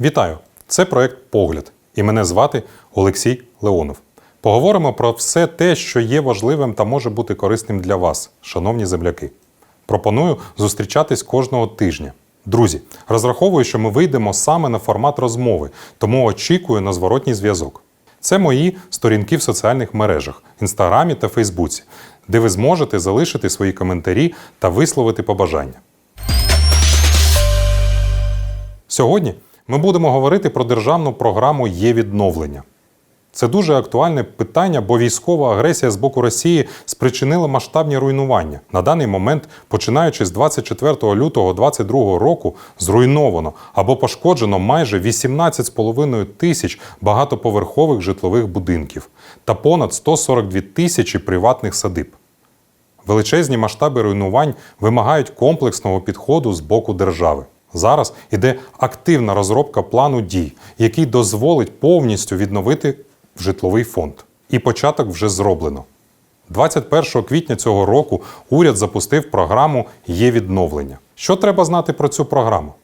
Вітаю! Це проект Погляд, і мене звати Олексій Леонов. Поговоримо про все те, що є важливим та може бути корисним для вас, шановні земляки. Пропоную зустрічатись кожного тижня. Друзі, розраховую, що ми вийдемо саме на формат розмови, тому очікую на зворотній зв'язок. Це мої сторінки в соціальних мережах, інстаграмі та Фейсбуці, де ви зможете залишити свої коментарі та висловити побажання. Сьогодні ми будемо говорити про державну програму є відновлення. Це дуже актуальне питання, бо військова агресія з боку Росії спричинила масштабні руйнування. На даний момент, починаючи з 24 лютого 2022 року, зруйновано або пошкоджено майже 18,5 тисяч багатоповерхових житлових будинків та понад 142 тисячі приватних садиб. Величезні масштаби руйнувань вимагають комплексного підходу з боку держави. Зараз іде активна розробка плану дій, який дозволить повністю відновити житловий фонд. І початок вже зроблено. 21 квітня цього року уряд запустив програму Є відновлення. Що треба знати про цю програму?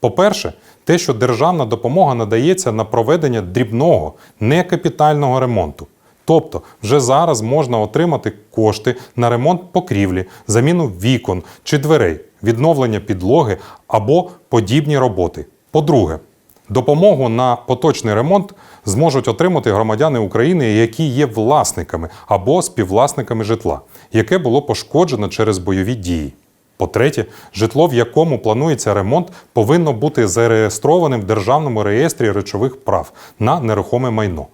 По-перше, те, що державна допомога надається на проведення дрібного, некапітального ремонту. Тобто, вже зараз можна отримати кошти на ремонт покрівлі, заміну вікон чи дверей, відновлення підлоги або подібні роботи. По-друге, допомогу на поточний ремонт зможуть отримати громадяни України, які є власниками або співвласниками житла, яке було пошкоджено через бойові дії. По-третє, житло, в якому планується ремонт, повинно бути зареєстрованим в Державному реєстрі речових прав на нерухоме майно.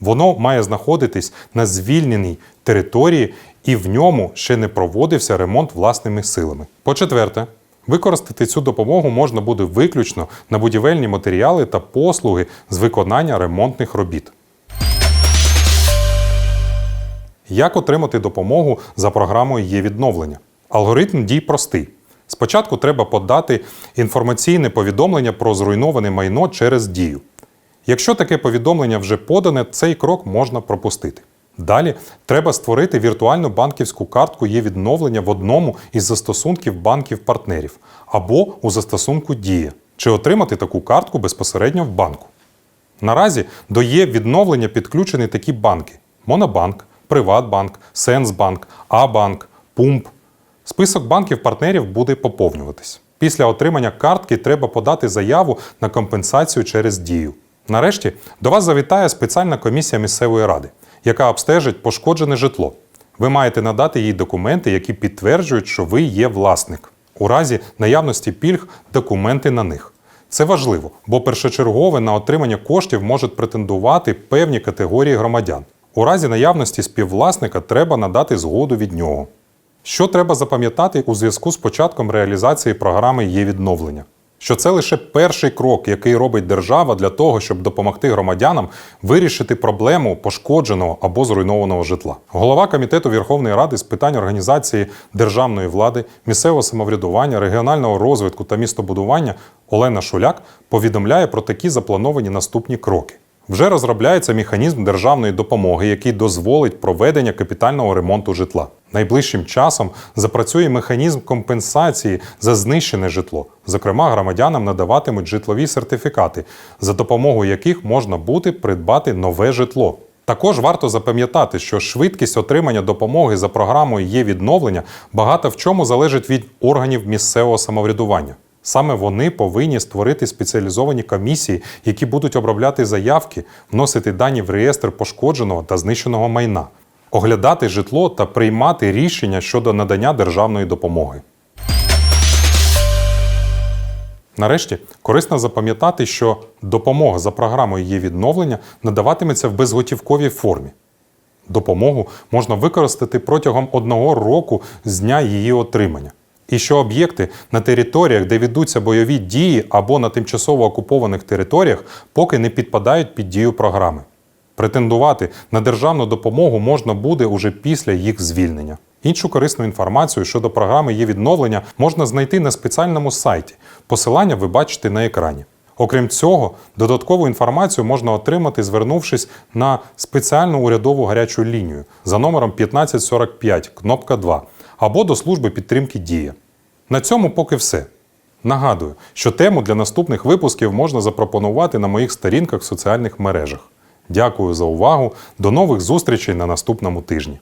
Воно має знаходитись на звільненій території і в ньому ще не проводився ремонт власними силами. По-четверте, використати цю допомогу можна буде виключно на будівельні матеріали та послуги з виконання ремонтних робіт. Як отримати допомогу за програмою є відновлення? Алгоритм дій простий. Спочатку треба подати інформаційне повідомлення про зруйноване майно через дію. Якщо таке повідомлення вже подане, цей крок можна пропустити. Далі треба створити віртуальну банківську картку є відновлення в одному із застосунків банків-партнерів або у застосунку Дія, чи отримати таку картку безпосередньо в банку. Наразі до є відновлення підключені такі банки: Монобанк, Приватбанк, Сенсбанк, Абанк, Пумп. Список банків-партнерів буде поповнюватись. Після отримання картки треба подати заяву на компенсацію через дію. Нарешті до вас завітає спеціальна комісія місцевої ради, яка обстежить пошкоджене житло. Ви маєте надати їй документи, які підтверджують, що ви є власник. У разі наявності пільг документи на них. Це важливо, бо першочергове на отримання коштів можуть претендувати певні категорії громадян. У разі наявності співвласника треба надати згоду від нього. Що треба запам'ятати у зв'язку з початком реалізації програми є відновлення? Що це лише перший крок, який робить держава для того, щоб допомогти громадянам вирішити проблему пошкодженого або зруйнованого житла. Голова комітету Верховної Ради з питань організації державної влади, місцевого самоврядування, регіонального розвитку та містобудування Олена Шуляк повідомляє про такі заплановані наступні кроки. Вже розробляється механізм державної допомоги, який дозволить проведення капітального ремонту житла. Найближчим часом запрацює механізм компенсації за знищене житло. Зокрема, громадянам надаватимуть житлові сертифікати, за допомогою яких можна буде придбати нове житло. Також варто запам'ятати, що швидкість отримання допомоги за програмою є відновлення багато в чому залежить від органів місцевого самоврядування. Саме вони повинні створити спеціалізовані комісії, які будуть обробляти заявки, вносити дані в реєстр пошкодженого та знищеного майна, оглядати житло та приймати рішення щодо надання державної допомоги. Нарешті корисно запам'ятати, що допомога за програмою є відновлення надаватиметься в безготівковій формі. Допомогу можна використати протягом одного року з дня її отримання. І що об'єкти на територіях, де ведуться бойові дії або на тимчасово окупованих територіях, поки не підпадають під дію програми. Претендувати на державну допомогу можна буде уже після їх звільнення. Іншу корисну інформацію щодо програми є відновлення можна знайти на спеціальному сайті. Посилання ви бачите на екрані. Окрім цього, додаткову інформацію можна отримати, звернувшись на спеціальну урядову гарячу лінію за номером 1545, кнопка 2 або до служби підтримки Дія. На цьому поки все. Нагадую, що тему для наступних випусків можна запропонувати на моїх сторінках в соціальних мережах. Дякую за увагу. До нових зустрічей на наступному тижні.